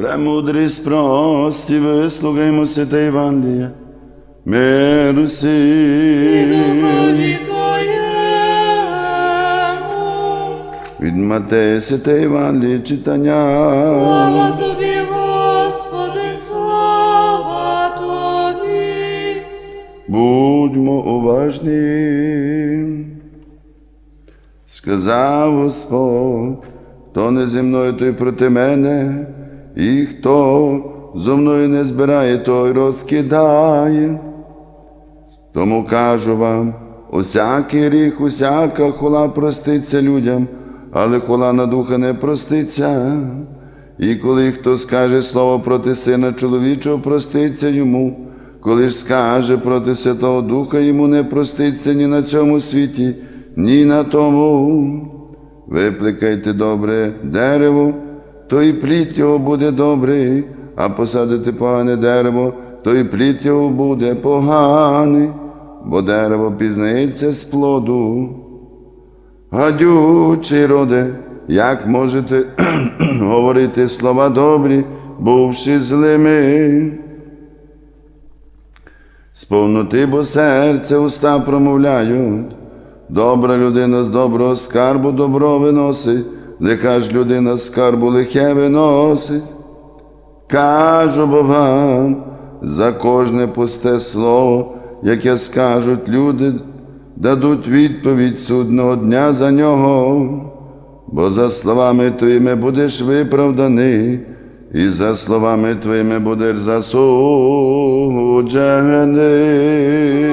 Премудрість прості, вислухаймо святе Євангеліє. Духові Твоєму. Від Матея святе Євангеліє читання. Слава Тобі, Господи, слава Тобі. Будьмо уважні. Сказав Господь, хто не зі мною, той проти мене, і хто зо мною не збирає, той розкидає. Тому кажу вам, усякий гріх, усяка хула проститься людям, але хула на духа не проститься. І коли хто скаже слово проти сина чоловічого, проститься йому, коли ж скаже проти Святого Духа, йому не проститься ні на цьому світі, ні на тому. Випликайте добре дерево, то і плід його буде добрий, а посадите погане дерево, то і плід його буде поганий, бо дерево пізнається з плоду. Гадючий роде, як можете говорити слова добрі, бувши злими? З бо серце уста промовляють. Добра людина з доброго скарбу добро виносить, лиха ж людина скарбу лихе виносить. Кажу бо вам, за кожне пусте слово, яке скажуть люди, дадуть відповідь судного дня за нього, бо за словами твоїми будеш виправданий, і за словами твоїми будеш засуджений.